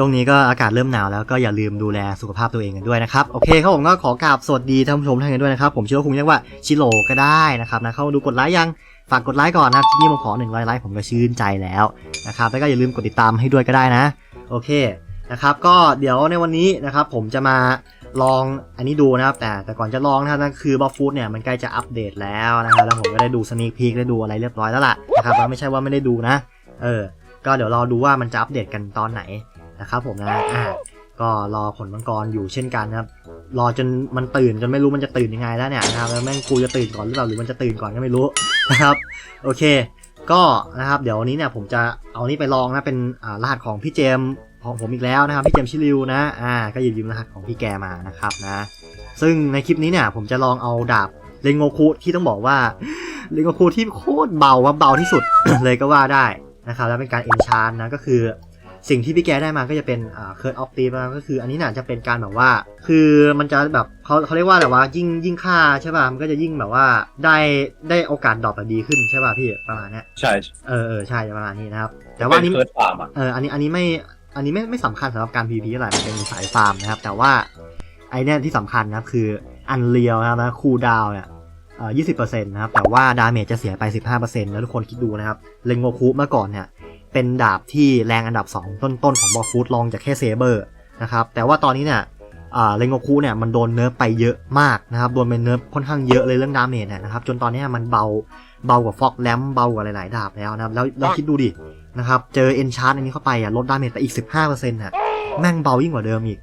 ช่วงนี้ก็อากาศเริ่มหนาวแล้วก็อย่าลืมดูแลสุขภาพตัวเองกันด้วยนะครับ โอเคครับผมก็ขอกราบสวัสดีท่านผู้ชมท่านกันด้วยนะครับ ผมชื่อว่าคุณเรียกว่าชิโร่ก็ได้นะครับนะเข้ามาดูกดไลค์ยังฝากกดไลค์ก่อนนะครับที่นี่ผมขอ1 0 0ไลค์ผมก็ชื่นใจแล้วนะครับแล้วก็อย่าลืมกดติดตามให้ด้วยก็ได้นะ โอเคนะครับก็เดี๋ยวในวันนี้นะครับผมจะมาลองอันนี้ดูนะครับ แต่แต่ก่อนจะลองนะครับนั่นคือบอฟฟูดเนี่ยมันใกล้จะอัปเดตแล้วนะครับแล้วผมก็ได้ดูสน a คพีคได้ดูอะไรเรียบร้อยแล้วล่ะนะครับแล้วไม่ใช่ว่าไม่ได้ดูนะ เออ ก็เดี๋ยวรอดูว่ามันจะอัปเดตกันตอนไหน นะครับผมนะอ่าก็รอผลมังกรอยู่เช่นกันนะครับ รอจนมันตื่นจนไม่รู้มันจะตื่นยังไงแล้วเนี่ยนะครับแล้วแม่งกูจะตื่นก่อนหรือเปล่าหรือมันจะตื่นก่อนก็ไม่รู้นะครับ โอเค ก็นะครับเดี๋ยววันนี้เนี่ยผมจะเอานี่ไปลองนะเป็นรหัสของพี่เจมของผมอีกแล้วนะครับพี่เจมชิลิวนะอ่าก็หยิบยืมรหัสของพี่แกมานะครับนะ ซึ่งในคลิปนี้เนี่ยผมจะลองเอาดาบเรนโงคุที่ต้องบอกว่าเรนโงคุที่โคตรเบาว่าเบาที่สุดเลยก็ว่าได้นะครับแล้วเป็นการเอนชานนะก็คือ สิ่งที่พี่แกได้มาก็จะเป็นอ่าเคิร์ดออฟตีมาก็คืออันนี้น่ะจะเป็นการแบบว่า คือมันจะแบบเขาเขาเรียกว่าอะไรวะยิ่งยิ่งค่าใช่ป่ะมันก็จะยิ่งแบบว่าได้ได้โอกาสดรอปแบบดีขึ้นใช่ป่ะพี่ประมาณเนี้ยใช่เออเออใช่ประมาณนี้นะครับ แต่ว่าอันนี้เคิร์ดฟาร์มอะเอออันนี้อันนี้ไม่อันนี้ไม่ไม่สำคัญสำหรับการ PVP เท่าไหร่มันเป็นสายฟาร์มนะครับ แต่ว่าไอเนี้ยที่สำคัญนะครับคืออันเรียวนะครับนะคูดาวเนี่ยเอ่อยี่สิบเปอร์เซ็นต์นะครับ แต่ว่าดาเมจจะเสียไปสิบห้าเปอร์เซ็นต์แล้วทุกคนคิดดูนะครับ เลงโงคุเมื่อก่อนเนี่ย เป็นดาบที่แรงอันดับ 2 ต้นๆของบอฟูดลองจากแค่เซเบอร์นะครับแต่ว่าตอนนี้เนี่ยอ่าเลงโงคุเนี่ยมันโดนเนิร์ฟไปเยอะมากนะครับโดนเป็นเนิร์ฟค่อนข้างเยอะเลยเรื่องดาเมจเนี่ยนะครับจนตอนนี้มันเบาเบากว่าฟอกแลมเบากว่าหลายๆดาบแล้วนะครับแล้วแล้วคิดดูดินะครับเจอเอนชาร์อันนี้เข้าไปอะลดดาเมจไปอีก 15%น่ะแม่งเบายิ่งกว่าเดิมอีก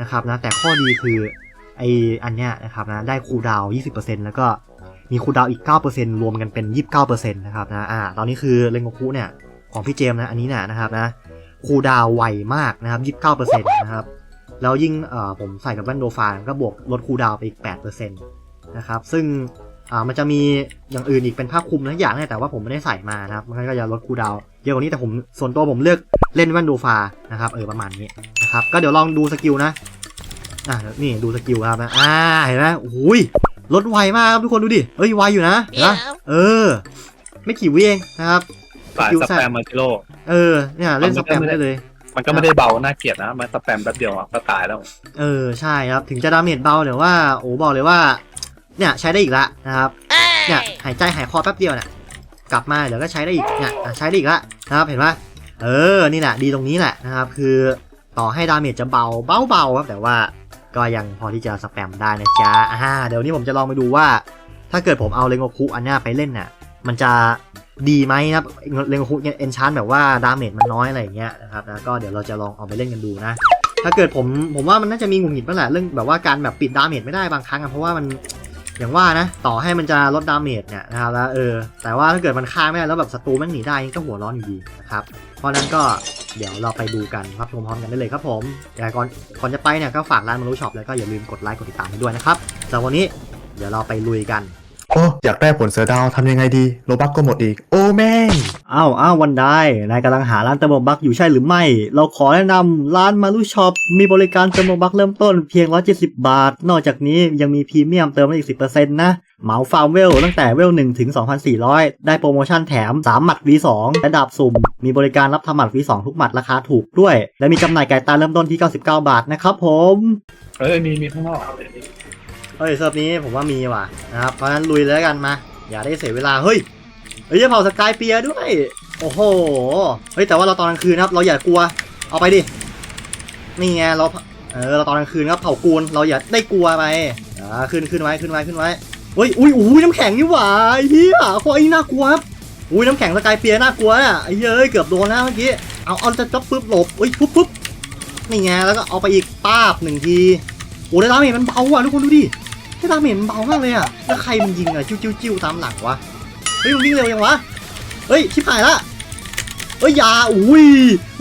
นะครับนะแต่ข้อดีคือไออันเนี้ยนะครับนะได้คูดาวน์20%แล้วก็มีคูดาวอีก 9%รวมกันเป็น 29%นะครับนะอ่าตอนนี้คือเลงโงคุเนี่ย ของพี่เจมส์นะอันนี้นะนะครับนะคูดาวไวมากนะครับ 29%นะครับแล้วยิ่งผมใส่กับแว่นโดฟานก็บวกลดคูดาวไปอีก 8%นะครับซึ่งมันจะมีอย่างอื่นอีกเป็นผ้าคลุมนะอย่างเนี่ยแต่ว่าผมไม่ได้ใส่มานะครับมันก็จะลดคูดาวเยอะกว่านี้แต่ผมส่วนตัวผมเลือกเล่นแว่นโดฟานะครับเออประมาณนี้นะครับก็เดี๋ยวลองดูสกิลนะอะนี่ดูสกิลครับนะอ่าเห็นไหมโอ้ยลดไวมากครับทุกคนดูดิเอ้ยไวอยู่นะเห็นปะเออ ไม่กี่วิเองนะครับ สายคิวสแซ่บแปมมาจิโร่เออเนี่ยเล่นสแปมได้เลย มันก็ไม่ได้เบาน่าเกลียดนะมันสแปมแป๊บเดียวอะก็ตายแล้ว เออใช่ครับถึงจะดาเมจเบาแต่ว่าโอ้บอกเลยว่า เนี่ยใช้ได้อีกละนะครับเนี่ยหายใจหายคอแป๊บเดียวเนี่ยกลับมาเดี๋ยวก็ใช้ได้อีกเนี่ยอะใช้ได้อีกละนะครับเห็นปะเออนี่แหละดีตรงนี้แหละนะครับคือต่อให้ดาเมจจะเบาเบาเบาๆครับแต่ว่าก็ยังพอที่จะสแปมได้นะจ๊ะอ่าเดี๋ยวนี้ผมจะลองไปดูว่า ถ้าเกิดผมเอาเลงโกคุอันเนี้ยไปเล่นน่ะ มันจะ ดีไหมนะครับเลงโกคุเนี่ยเอนชานแบบว่าดาเมจมันน้อยอะไรอย่างเงี้ยนะครับแล้วก็เดี๋ยวเราจะลองเอาไปเล่นกันดูนะ ถ้าเกิดผมผมว่ามันน่าจะมีหงุดหงิดบ้างแหละเรื่องแบบว่าการแบบปิดดาเมจไม่ได้บางครั้งเพราะว่ามันอย่างว่านะต่อให้มันจะลดดาเมจเนี่ยนะครับแล้วเออแต่ว่าถ้าเกิดมันฆ่าไม่ได้แล้วแบบศัตรูแม่งหนีได้ก็หัวร้อนอยู่ดีนะครับเพราะนั้นก็เดี๋ยวเราไปดูกันรับชมพร้อมกันได้เลยครับผมแต่ก่อนก่อนจะไปเนี่ยก็ฝากร้านมารุช็อปแล้วก็อย่าลืมกดไลค์กดติดตามให้ด้วยนะครับสำหรับวันนี้เดี๋ยวเราไปลุยกัน โอ้อยากได้ผลเสือดาวทำยังไงดีโลบักก็หมดอีก โอ้แม่งอ้าวอ้าววันได้นายกำลังหาร้านเติมโลบักอยู่ใช่หรือไม่ เราขอแนะนำร้านมารุช็อปมีบริการเติมโลบักเริ่มต้นเพียง 170 บาท นอกจากนี้ยังมีพรีเมียมเติมได้อีก 10%นะเหมาฟาร์มเวลตั้งแต่เวล1ถึง 2,400 ได้โปรโมชั่นแถม 3 หมัด V2 และดาบสุ่ม มีบริการรับทำหมัด V2 ทุกหมัดราคาถูกด้วย และมีจำหน่ายไก่ตาเริ่มต้นที่ 99 บาทนะครับผม เอ้ยมีมีข้างนอกเเฮ้ยเซิร์ฟนี้ผมว่ามีว่ะนะครับ เพราะฉะนั้นลุยเลยแล้วกันมา อย่าได้เสียเวลา เฮ้ย เฮ้ยจะเผาสกายเปียด้วย โอ้โห เฮ้ยแต่ว่าเราตอนกลางคืนนะครับ เราอย่ากลัว เอาไปดิ นี่ไงเรา เออเราตอนกลางคืนครับเผากูนเราอย่าได้กลัวไปอ่าขึ้นขึ้นไว้ขึ้นไว้ขึ้นไว้เฮ้ย อุ้ยอุ้ยน้ำแข็งนี่หว่าไอ้เหี้ยโคตรไอ้น่ากลัวครับ อุ้ยน้ำแข็งสกายเปียน่ากลัวอะไอ้เยเอ้ยเกือบโดนนะเมื่อกี้ เอาเอาจะจับปุ๊บหลบเฮ้ยปุ๊บปุ๊บนี่ไงแล้วก็เอาไปอีกป้าบหนึ่งทีโอ้ได้ดาเมจมันเบาอะทุกคนดูดิ ได้ดาเมจมันเบามากเลยอะ แล้วใครมันยิงอะจิ้วจิ้วจิ้วตามหลังวะ เฮ้ยมันวิ่งเร็วยังวะ เฮ้ยชิบหายละ เฮ้ยอยาอุ้ย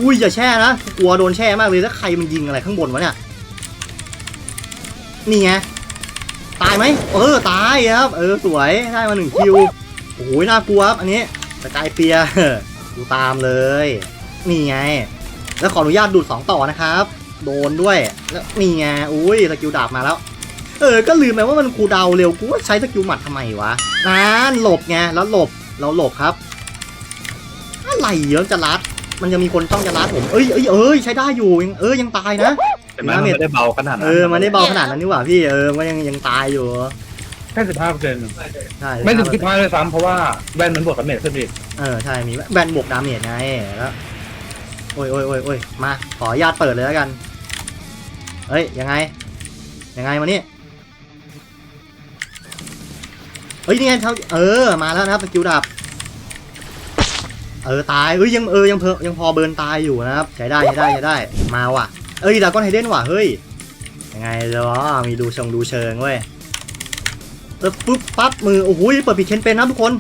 อุ้ยอย่าแช่นะ กลัวโดนแช่มากเลยแล้วใครมันยิงอะไรข้างบนวะเนี่ย นี่ไง ตายไหมเออตายครับ เออสวยได้มาหนึ่งคิว โอ้โหน่ากลัวครับอันนี้สกายเปียดูตามเลย นี่ไง แล้วขออนุญาตดูดสองต่อนะครับ โดนด้วย แล้วนี่ไง อุ้ยสกิลดาบมาแล้ว เออ ก็ลืมไปว่ามันคูลดาวน์เร็วกูว่าใช้สกิลหมัดทำไมวะนั่นหลบไงแล้วหลบเราหลบครับ อะไรเยอะจะรัด มันจะมีคนต้องจะรัดผม เอ้ยเอ้ยเอ้ยใช้ได้อยู่ยังเออยังตายนะเห็นไหมมันไม่ได้เบาขนาดนั้นเออมันได้เบาขนาดนั้นนี่หว่าพี่เออมันยังยังตายอยู่แค่สิบห้าเปอร์เซ็นต์ใช่ไม่ถึงสิบห้าเลยซ้ำเพราะว่าแว่นมันบวกกับเมทขึ้นอีกเออใช่มีแบนบวกดาเมจไงแล้วโอ้ยโอ้ยโอ้ยโอ้ยมาขออนุญาตเปิดเลยแล้วกันเอ้ยยังไงยังไงมานี่ เฮ้ยนี่ไงเขาเออมาแล้วนะครับสกิลดับ เออตายเอ้ยยังเออยังเพอยังพอเบิร์นตายอยู่นะครับใช้ได้ใช้ได้ใช้ได้มาว่ะ เอ้ยดากอนไฮเดนว่ะเฮ้ยยังไงเดี๋ยวมีดูชงดูเชิงเว้ยเออปุ๊บปั๊บมือโอ้โหเปิดปิดเคนเป็นนะทุกคน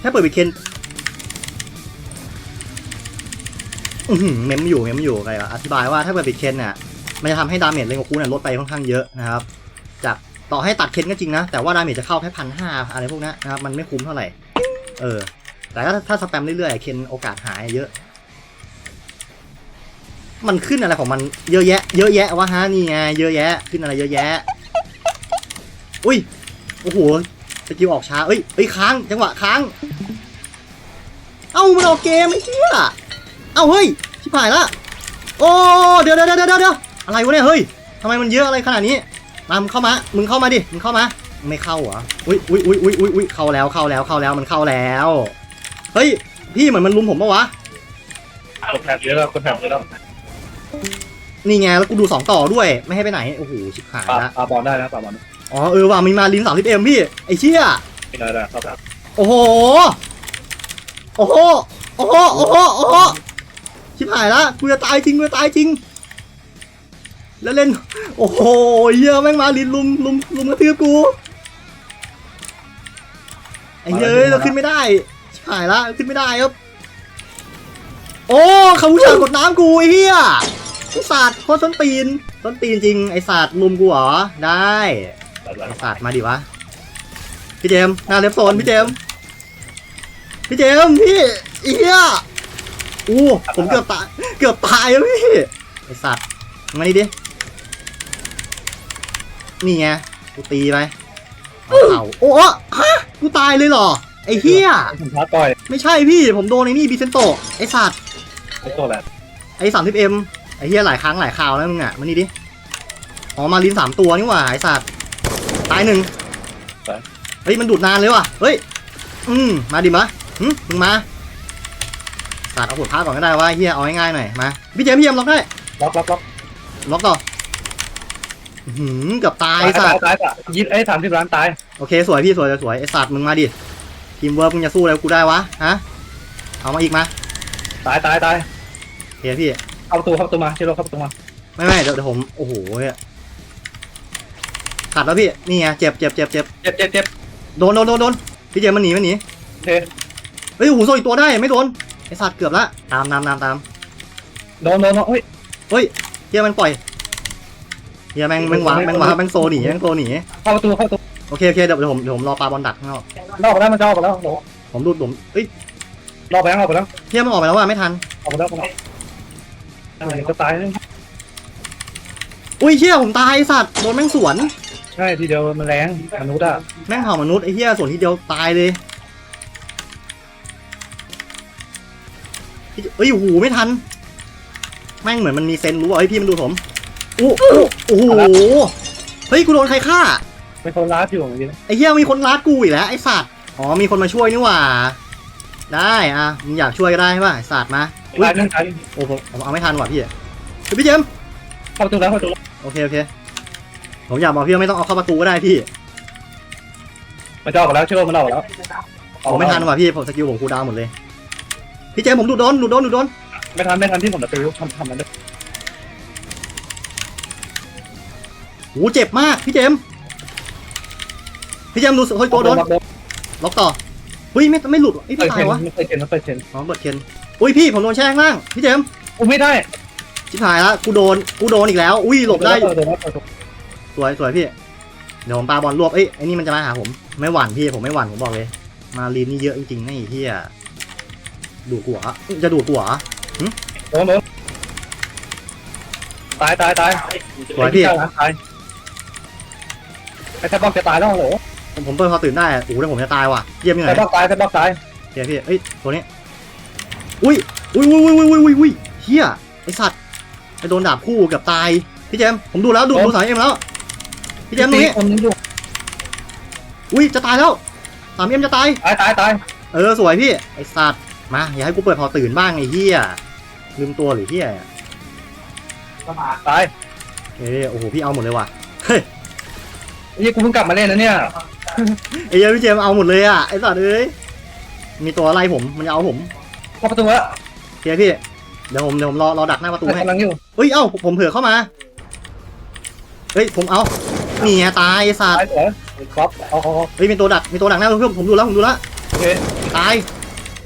แค่เปิดปิดเคนอือหือเมมอยู่เมมอยู่อะไรวะอธิบายว่าถ้าเปิดปิดเคนเนี่ยมันจะทำให้ดาเมจเลงของคูเนี่ยลดไปค่อนข้างเยอะนะครับ ต่อให้ตัดเค้นก็จริงนะ แต่ว่าดาเมจจะเข้าแค่พันห้าอะไรพวกนี้นะครับ มันไม่คุ้มเท่าไหร่ เออ แต่ถ้าถ้าสแปมเรื่อยๆ เค้นโอกาสหายเยอะ มันขึ้นอะไรของมันเยอะแยะ เยอะแยะวะฮะนี่ไงเยอะแยะ ขึ้นอะไรเยอะแยะ อุ้ย โอ้โหสกิลออกช้า เอ้ย เอ้ยค้าง จังหวะค้าง เอ้ามันออกเกมไอ้เหี้ย เอ้าเฮ้ย ชิบหายละ โอ้ เดี๋ยวเดี๋ยวเดี๋ยวเดี๋ยวเดี๋ยวอะไรวะเนี่ย เฮ้ยทำไมมันเยอะอะไรขนาดนี้ มามึงเข้ามา มึงเข้ามาดิ มึงเข้ามา ไม่เข้าเหรอ อุ้ยอุ้ยอุ้ยอุ้ยอุ้ยอุ้ยเข้าแล้ว เข้าแล้ว เข้าแล้ว มันเข้าแล้ว เฮ้ย พี่เหมือนมันลุมผมปะวะกดแถบเยอะแล้วกดแถบเยอะแล้วนี่ไง แล้วกูดูสองต่อด้วย ไม่ให้ไปไหน โอ้โห ชิบหายปาละปาบอลได้นะปาบอลอ๋อ เออว่ะมีมาลินสามสิบเอ็มพี่ ไอ้เชี่ย ไม่ได้ได้ครับโอ้โห โอ้โห โอ้โห โอ้โห โอ้โห ชิบหายละ กูจะตายจริง กูจะตายจริง แล้วเล่น โอ้โหเหี้ยอะแม่งมาลินลุมลุมลุมกระทืบกูไอ้เหี้ยเอ้ยเราขึ้นไม่ได้ชิบหายละขึ้นไม่ได้ครับ โอ้เขาผู้ชายกดน้ำกูไอ้เหี้ยไอ้สัตว์โคตรส้นตีนส้นตีนจริงไอ้สัตว์ลุมกูเหรอได้ไอ้สัตว์มาดิวะพี่เจมส์หน้าเลฟโซนพี่เจมส์พี่เจมส์พี่เอียอู้ผมเกือบตายเกือบตายแล้วพี่ไอสัตว์มานี่ดิ นี่ไงกูตีไปเอาเข่าโอ้ฮะกูตายเลยเหรอ ไอ้เฮียผมท้าต่อยไม่ใช่พี่ผมโดนไอ้นี่บิเซนโตไอสัตว์ไอ้ตัวแหละไอ้สามสิบเอ็มไอ้เฮียหลายครั้งหลายคราวแล้วมึงอะมานี่ดิอ๋อมาลินสามตัวนี่หว่าไอ้สัตว์ตายหนึ่งเฮ้ยมันดูดนานเลยว่ะเฮ้ยอืมมาดิมะหึมึงมาสัตว์เอาผลพาก่อนก็ได้ว่าเฮียเอาง่ายๆหน่อยมาพี่เจมส์พี่เจมส์ล็อกได้ล็อกล็อกล็อกล็อกต่อ อื้อหืมเกือบตายตายสัตาตยว์ตายตายยิงไอ้สามสิบล้านตายโอเค สวยพี่สวยสวยไอ้สัตว์มึงมาดิทีมเวิร์กมึงจะสู้อะไรกับกูได้วะฮะเอามาอีกมาตายตายตายโอเคพี่เข้าประตูเข้าประตูมาเชื่อเราเข้าประตูมาไม่ไม่เดี๋ยวเดี๋ยวผมโอ้โหเนี่ยขัดแล้วพี่นี่ไงเจ็บเจ็บเจ็บเจ็บเจ็บเจ็บเจ็บโดนโดนโดนโดนพี่เจมส์มันหนีมันหนีโอเคเฮ้ยโอ้โหโซอีกตัวได้ไม่โดนไอสัตว์เกือบละตามตามตามตามโดนโดนโดนเฮ้ยเฮ้ยเฮียมันปล่อย เฮียแม่งแม่งวางแม่งวางแม่งโซหนีแม่งโซหนีเข้าประตูเข้าประตูโอเคโอเคเดี๋ยวเดี๋ยวผมเดี๋ยวผมรอปลาบอลดักข้างนอกนอกไปแล้วมันจะออกไปแล้วโอ้โหผมดูดผมเอ้ยนอกไปแล้วออกไปแล้วเฮียมันออกไปแล้วว่าไม่ทันออกไปแล้วออกไปแล้วอะไรก็ตายเลยอุ้ยเฮียผมตายไอ้สัตว์โดนแม่งสวนใช่ทีเดียวมันแรงมนุษย์อะแม่งเห่ามนุษย์ไอ้เฮียสวนทีเดียวตายเลยเอ้ยโอ้โหไม่ทัน แม่งเหมือนมันมีเซนรู้ว่าเฮ้ยพี่มันดูผม อู้อู้โอ้โหเฮ้ยกูโดนใครฆ่าเป็นคนร้ายอยู่เมื่อกี้ไอ้เหี้ยมีคนรัดกูอีกแล้วไอ้สัตว์อ๋อมีคนมาช่วยนี่หว่า ได้อะมึงอยากช่วยก็ได้ใช่ป่ะไอ้สัตว์มาอุ๊ยตายเรื่องตายโอ้ผมผมเอาไม่ทันว่ะพี่เฮ้ยพี่เจมส์เข้าประตูแล้วเข้าประตูแล้วโอเคโอเคผมอยากบอกพี่ว่าไม่ต้องเอาเข้าประตูก็ได้พี่มันจะออกไปแล้วเชื่อว่ามันออกไปแล้วผมไม่ทันว่ะพี่ผมสกิลผมคูลดาวน์หมดเลยพี่เจมส์ผมดูดโดนดูดโดนดูดโดนไม่ทันไม่ทันที่ผมจะไปทำทำมันได้ โอ้เจ็บมากพี่เจมส์พี่เจมส์ดูเฮ้ยโกโดนล็อกต่อเฮ้ยไม่ไม่หลุดไอ้ยเปิไม่ดตาเชยนวะไม่เคยเชนไม่เคยเชนอ๋อเบิดเคนอุ้ยพี่ผมโดนแช่ข้างล่างพี่เจมส์กูไม่ได้ชิบหายละกูโดนกูโดนอีกแล้วอุ้ยหลบได้โดนแล้วโดนสวยสวยพี่เดี๋ยวผมปาบอลรวบเอ้ยไอ้นี่มันจะมาหาผมไม่หวั่นพี่ผมไม่หวั่นผมบอกเลย มาลีนนี่เยอะจริงๆนะไอ้เหี้ยดูดหัวจะดูดหัวโดนโดนตายตายตายสวยพี่ตาย ไอ้แทบบอกจะตายแล้วโหผมผมเปิดพอตื่นได้อะโอ้โหแล้วผมจะตายว่ะเยี่ยมยังไงแทบบอกตายแทบบอกตายเดี๋ยวพี่เอ้ยตัวนี้อุ้ยอุ้ยอุ้ยอุ้ยอุ้ยอุ้ยอุ้ยเฮียไอสัตว์ไปโดนดาบคู่เกับตายพี่เจมส์ผมดูแล้วดูดูสายเอ็มแล้วพี่เจมส์ตรงนี้คนนึงอยู่อุ้ยจะตายแล้วสามเอ็มจะตายตายตายตายเออสวยพี่ไอสัตว์มาอย่าให้กูเปิดพอตื่นบ้างไอเฮียลืมตัวหรือเฮียตายเอ้ยโอ้โหพี่เอาหมดเลยว่ะเฮ้ย นี่กูเพิ่งกลับมาเล่นนะเนี่ยไอ้เหี้ยพี่เจมส์เอาหมดเลยอะไอสัตว์เอ้ยมีตัวไล่ผมมันจะเอาผมเข้าประตูแล้วเฮียพี่เดี๋ยวผมเดี๋ยวผมรอรอดักหน้าประตูให้กำลังอยู่เฮ้ยเอ้าผมเผื่อเข้ามาเฮ้ยผมเอานี่ไงตายไอ้สัตตายว์เหรอครับเอาเอาเอาเฮ้ยมีตัวดักมีตัวดักหน้าเพื่อนผมดูแล้วผมดูแล้วโอเคตาย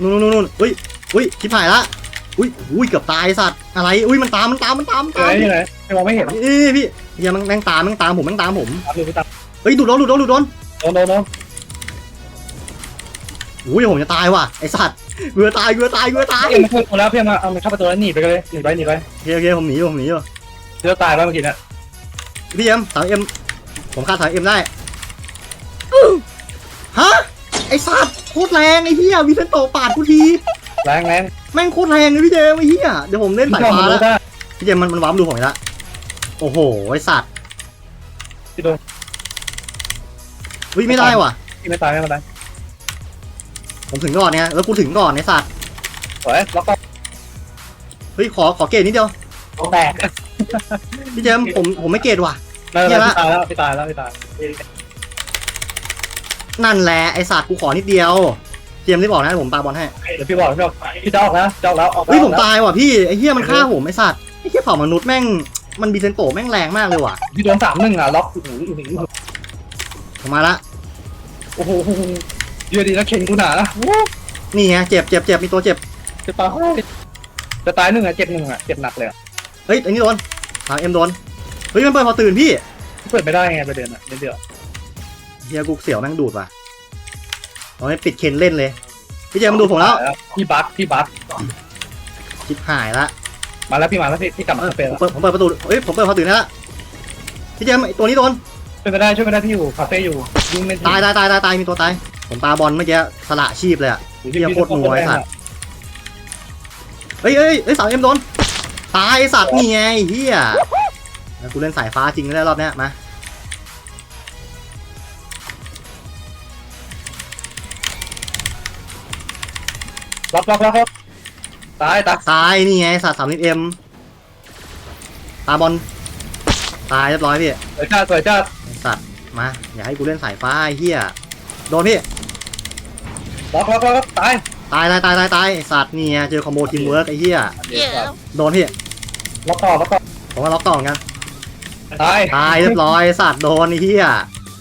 นู่นนู่นนู่นเฮ้ยเฮ้ยชิบหายละ อุ้ยอุ้ยเกือบตายไอ้สัตว์อะไรอุ้ยมันตามมันตามมันตามมันไหนตามที่ไหนไม่มองไม่เห็นเอ้ยพี่เฮียมันแม่งตามแม่งตามผมแม่งตามผมตามอยู่พี่ตามเฮ้ยดูดโดนดูดโดนดูดโดนโดนโดนโดนอุ้ยผมจะตายว่ะไอ้สัตว์เบื่อตายเบื่อตายเบื่อตายเอ็มมาเข้าประตูแล้วเพี่มาเอามันเข้าประตูแล้วหนีไปเลยหนีไปหนีไปโอเคโอเคผมหนีอยู่ผมหนีอยู่เดี๋ยวตายแล้วเมื่อกี้เนี่ยพี่เอ็มสามเอ็มผมฆ่าสามเอ็มได้ฮะไอ้สัตว์โคตรแรงไอ้เหี้ยวิเซนโตปาดกูทีแรงแรง แม่งโคตรแรงเลยพี่เจมส์ไอ้เหี้ยเดี๋ยวผมเล่นพี่สายจอมฟ้ามันแล้วรู้ได้พี่เจมส์มันมันวาร์ปดูผมอีกแล้วโอ้โหไอ้สัตว์พี่โดนเฮ้ยไม่ได้ว่ะ พี่ไม่ตายไม่เป็นไรผมถึงก่อนเนี่ยแล้วกูถึงก่อนไอ้สัตว์สวยล็อกก็เฮ้ยขอขอเกรดนิดเดียวแตกพี่เจมส์ผมผมไม่เกรดว่ะแล้วพี่ตายแล้วพี่ตายแล้วพี่ตายนั่นแหละไอ้สัตว์กูขอนิดเดียว เจมส์รีบบอกนะผมปาบอลให้เดี๋ยวพี่บอกพี่บอกพี่จะออกนะจะออกแล้วออกแล้วเฮ้ยผมตายว่ะพี่ไอ้เหี้ยมันฆ่าผมไอ้สัตว์ไอ้เหี้ยเผ่ามนุษย์แม่งมันบีเซนโตแม่งแรงมากเลยว่ะพี่โดนสามหนึ่งอะล็อกโอ้โหผมมาละโอ้โหเยอะดีนะเข่งกูหนานะนี่ไงเจ็บเจ็บเจ็บมีตัวเจ็บจะตายจะตายหนึ่งอะเจ็บหนึ่งอะเจ็บหนักเลยเฮ้ยอันนี้โดนสามเอ็มโดนเฮ้ยมันเปิดพอตื่นพี่เปิดไม่ได้ไงประเด็นอะเดี๋ยวเฮียกูเสียวแม่งดูดว่ะ เอาให้ปิดเคนเล่นเลย พี่เจมส์มาดูผมแล้วพี่บัสพี่บัสชิบหายละมาแล้วพี่มาแล้วพี่พี่กลับมาเป็นผมเปิดผมเปิดประตูเฮ้ยผมเปิดพอตื่นได้ละพี่เจมส์ไอ้ตัวนี้โดนช่วยไม่ได้ช่วยไม่ได้พี่อยู่คาเฟ่อยู่ยิงไม่ตายตายตายตายตายมีตัวตายผมปาบอลเมื่อกี้สละชีพเลยอะเฮียโคตรหน่วยสัตว์เฮ้ยเฮ้ยเฮ้ยสามเอ็มโดนตายไอ้สัตว์นี่ไงเฮียแล้วกูเล่นสายฟ้าจริงได้รอบเนี้ยมา ล็อกล็อกล็อกล็อกตายตายตายนี่ไงสัตว์สามเอ็มปาบอลตายเรียบร้อยพี่สวยจ้าสวยจ้าไอ้สัตว์มาอย่าให้กูเล่นสายฟ้าไอ้เฮียโดนพี่ล็อกล็อกล็อกตายตายตายตายตายตายไอ้สัตว์นี่ไงเจอคอมโบทีมเวิร์กไอ้เฮียโดนพี่ล็อกต่อล็อกต่อผมว่าล็อกต่อเหมือนกันตายตายเรียบร้อยไอ้สัตว์โดนไอ้เฮีย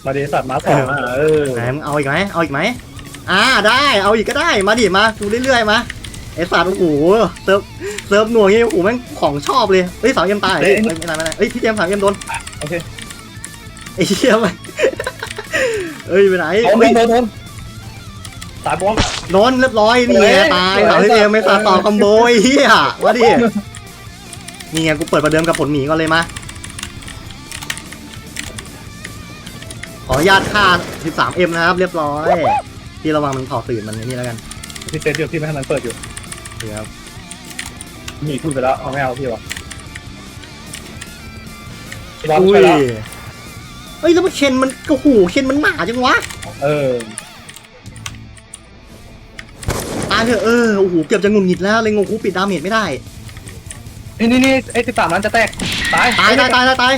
มาดีสัตว์มาสองอะเออไหนมึงเอาอีกไหมเอาอีกไหม อ่าได้ เอาอีกก็ได้ มาดิมาดูเรื่อยๆมาไอ้สัตว์โอ้โหเซิร์ฟเซิร์ฟหน่วยนี่โอ้โหแม่งของชอบเลยเฮ้ยสามเอ็มตายเฮ้ยไม่ไม่ได้ไม่ได้เฮ้ยพี่เจมส์สามเอ็มโดนโอเคไอ้เฮียมันเฮ้ยไปไหนโดนเฮ้ยโดนโดนตายบอลโดนเรียบร้อยนี่ไงเฮ้ยตายสวยสามเอ็มสวยไม่ตาต่อคอมโบไอ้เฮียมาดินี่ไงกูเปิดประเดิมกับผลหมีก่อนเลยมาขออนุญาตค่า 13M นะครับ เรียบร้อย พี่ระวังมันถอดตื่นมันนี่แล้วกันพี่เซตอยู่พี่ไม่ให้มันเปิดอยู่ครับหนีพูดไปแล้วเอาไม่เอาพี่วะพี่บอลอุ้ช่วยยแล้วเฮ้ยแล้วมันเคนมันโอ้โหเคนมันหนาจังวะเออตายเถอะเออโอ้โหเกือบจะงุนหงิดแล้วเลยงงคูปิดดาเมจไม่ได้ นี่นี่นี่ไอ้สิบสามนั้นจะแตกตายตายตายตายตายตาย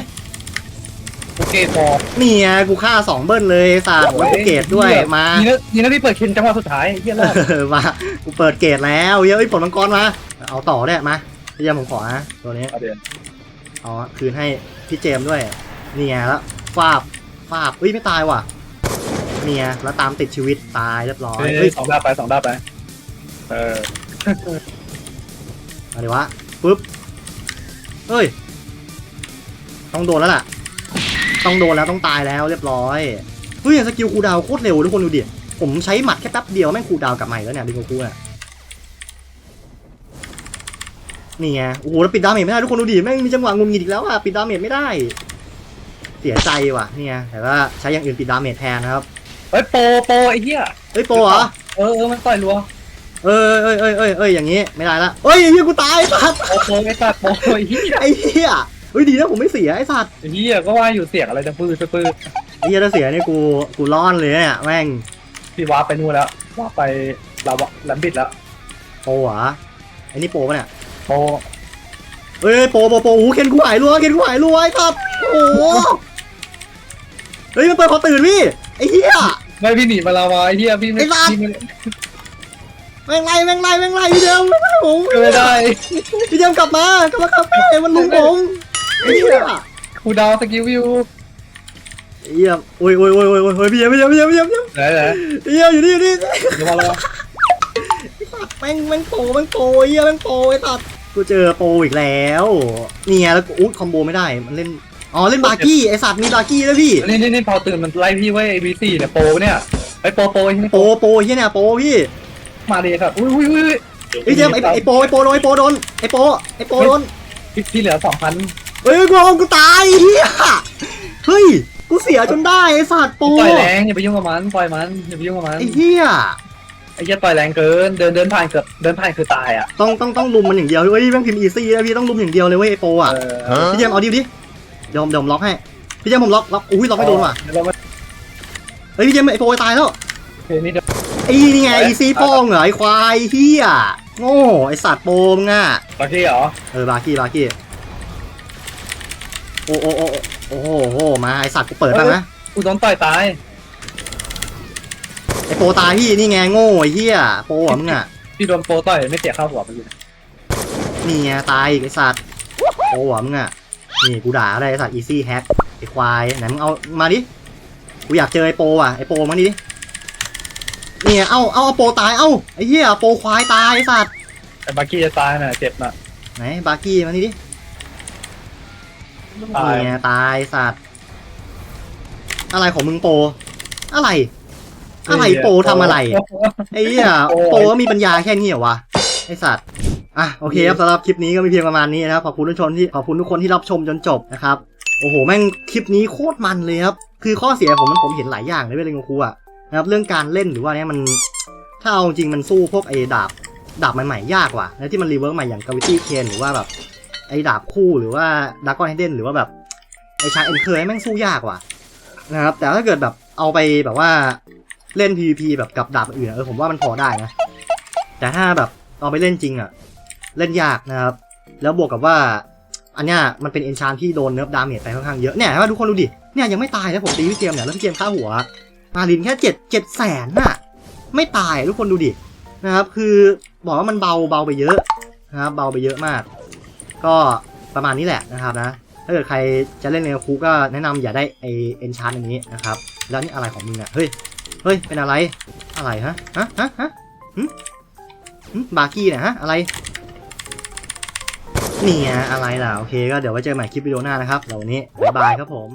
โอเคพอนี่ไงกูฆ่าสองเบิ้ลเลยสาดแล้วกูเกตด้วยมานี่นะนี่นะพี่เปิดเคนจังหวะสุดท้ายเฮียรอดเออมากูเปิดเกตแล้วเยอะไอ้ยผลมังกรมาเอาต่อเนี่ยมาพี่เจมส์ผมขอนะตัวนี้เอาเดี๋ยวเอาคืนให้พี่เจมส์ด้วยนี่ไงแล้วฟาบฟาบเอ้ยไม่ตายว่ะเนี่ยแล้วตามติดชีวิตตายเรียบร้อยเฮ้เฮ้ยยสองดาบไปสองดาบไปเออมาดิวะปึ๊บเฮ้ย ต้องโดนแล้วล่ะ ต้องโดนแล้วต้องตายแล้วเรียบร้อยเฮ้ยสกิลคูลดาวน์โคตรเร็วทุกคนดูดิผมใช้หมัดแค่แป๊บเดียวแม่งคูลดาวน์กลับมาอีกแล้วเนี่ยดิโกคูอะนี่ไงโอ้โหแล้วปิดดาเมจไม่ได้ทุกคนดูดิแม่งมีจังหวะงุนงิดอีกแล้วอะปิดดาเมจไม่ได้ เสียใจว่ะเนี่ยแต่ว่าใช้อย่างอื่นปิดดาเมจแทนนะครับเฮ้ยโปรโปรไอ้เหี้ยเฮ้ยโปรเหรอเออเออมันต่อยรัวเเอ้ยเอ้ยเอ้ยเอ้ยเอ้ยอย่างงี้ไม่ได้ละเอ้ยไอ้เหี้ยกูตายไอ้สัตว์โอ้โหไอ้สัตว์โอ้ยเฮียไอ้เหี้ย เฮ้ยดีนะผมไม่เสียไอ้สัตว์เฮียก็ว่าอยู่เสียงอะไรจะปื้อจะปื้อไอ้เหี้ยถ้าเสียนี่กูกูร้อนเลยเนี่ยแม่งพี่ว้าร์ปไปนู่นแล้วว้าร์ปไปลาวะแลมบิดแล้วโปรเหรอไอ้นี่โปรปะเนี่ยโอ้เอ้ยโปรโปรโปรโอ้โหเคนกูหายรัวเคนกูหายรัวไอ้สัตว์โอ้โหเฮ้ยมันเปิดพอตื่นพี่ไอ้เหี้ย ไม่พี่หนีมาลาวาไอ้เฮียพี่ไม่ไอ้สัตว์ พี่ไม่แม่งไล่แม่งไล่แม่งไล่พี่เดียวไม่ได้ผม ไม่ได้ พี่เดียวกลับมากลับมาคาเฟ่มันลุมผม ไอ้เหี้ยครูดาวสกิลวิวไอ้เหี้ยโอ้ยโอ้ยโอ้ยโอ้ยโอ้ยพี่เดียวพี่เดียวพี่เดียวพี่เดียวพี่เดียวไหนไหนพี่เดียวอยู่นี่อยู่นี่เดี๋ยวมาลาวาแม่งแม่งโปรแม่งโปรไอ้เหี้ยแม่งโปรไอ้สัตว์กูเจอโปรอีกแล้วนี่ไงแล้วกูอุ๊ยคอมโบไม่ได้มันเล่นอ๋อเล่นบาร์กี้ไอ้สัตว์มีบาร์กี้ด้วยพี่นี่นี่นี่พอตื่นมันไล่พี่ไว้ไอ้บีซีเนี่ยโปรเนี่ยไอ้โปรโปรไอ้นี่โปรโปรเฮียเนี่ยโปรพี่ มาดีครับอุ้ยอุ้ยอุ้ยไอ้เจมส์ไอ้ไอ้โปรไอ้โปรโดนไอ้โปรโดนไอ้โปรไอ้โปรโดนพี่พี่เหลือสองพัน เฮ้ยกูเอากูตายเฮียเฮ้ยกูเสียจนได้ไอ้สัตว์โปรต่อยแรงอย่าไปยุ่งกับมันปล่อยมันอย่าไปยุ่งกับมันไอ้เฮียไอ้เหี้ยต่อยแรงเกินเดินเดินผ่านเกือบเดินผ่านคือตายอะต้องต้องต้องลุมมันอย่างเดียวเฮ้ยแม่งพิมพ์อีซี่นะพี่ต้องลุมอย่างเดียวเลยเว้ยไอ้โปรอะเออพี่เจมส์เอาดิวดิเดี๋ยวผมเดี๋ยวผมล็อกให้พี่เจมส์ผมล็อกล็อกอุ้ยล็อกไม่โดนว่ะเดี๋ยวเรามาเฮ้ยพี่เจมส์ไอ้โปรตายแล้วเพลงนี้เดี๋ยวไอ้นี่ไงอีซี่ป้องเหรอไอ้ควายเฮียโง่ไอ้สัตว์โปรมึงอะบางทีเหรอเออบาร์กี้บาร์กี้ โอ้โอ้โอ้โอ้โหโอ้โหมาไอ้สัตว์กูเปิดบ้างนะกูโดนต่อยตายไอโปรตายพี่นี่ไงโง่ไอ้เหี้ยโปรอะมึงอะพี่โดนโปรต่อยไม่เสียค่าหัวไปเลยนี่ไงตายอีกไอสัตว์โปรอะมึงอะนี่กูด่าอะไรไอสัตว์อีซี่แฮกไอควายไหนมึงเอามาดิกูอยากเจอไอโปรอะไอโปรมาดินี่ไงเอาเอาเอาโปรตายเอ้าไอเหี้ยโปรควายตายไอสัตว์แต่บาร์กี้จะตายน่ะเจ็บน่ะไหนบาร์กี้มานี่ดิ ตายนี่ไงตายไอ้สัตว์ อะไรของมึงโปรอะไร อะไรโปรทำอะไร ไอ้เหี้ยโอ้ย โปรก็มีปัญญาแค่นี้เหรอวะ ไอสัตว์ อะ โอเคครับสำหรับคลิปนี้ก็มีเพียงประมาณนี้นะครับ ขอบคุณทุกชนที่ขอบคุณทุกคนที่รับชมจนจบนะครับ โอ้โห แม่งคลิปนี้โคตรมันเลยครับ คือข้อเสียผมมันผมเห็นหลายอย่างเลยเว้ยเรื่องของครูอะนะครับ เรื่องการเล่นหรือว่าเนี้ยมัน ถ้าเอาจริงมันสู้พวกไอ้ดาบ ดาบใหม่ๆ ยากว่ะแล้วที่มันรีเวิร์กใหม่อย่างกาวิตี้เคนหรือว่าแบบ ไอ้ดาบคู่หรือว่าดากอนเฮเดนหรือว่าแบบไอ้ชาเอ็นเคยแม่งสู้ยากว่ะนะครับแต่ถ้าเกิดแบบเอาไปแบบว่าเล่น PVP แบบกับดาบอื่นเออผมว่ามันพอได้นะ แต่ถ้าแบบเอาไปเล่นจริงอะเล่นยากนะครับ แล้วบวกกับว่าอันเนี้ยมันเป็นเอนชานที่โดนเนิร์ฟดาเมจไปค่อนข้างเยอะเนี่ยว่าทุกคนดูดิเนี่ยยังไม่ตายนะผมตีพี่เจมเนี่ยแล้วพี่เจมฆ่าหัวมาลินแค่เจ็ดเจ็ดแสนน่ะไม่ตายทุกคนดูดินะครับ คือบอกว่ามันเบาเบาไปเยอะนะครับเบาไปเยอะมาก ก็ประมาณนี้แหละนะครับนะ ถ้าเกิดใครจะเล่นเนคูก็แนะนำอย่าได้ไอเอนชานอันนี้นะครับ แล้วนี่อะไรของมึงอะเฮ้ย เฮ้ย เป็นอะไร อะไรฮะ ฮะ ฮะ ฮะบาร์กี้เนี่ยฮะ อะไรนี่ยอะไรล่ะ โอเค ก็เดี๋ยวไว้เจอกันใหม่คลิปวิดีโอหน้านะครับแล้ววันนี้บ๊ายบายครับผม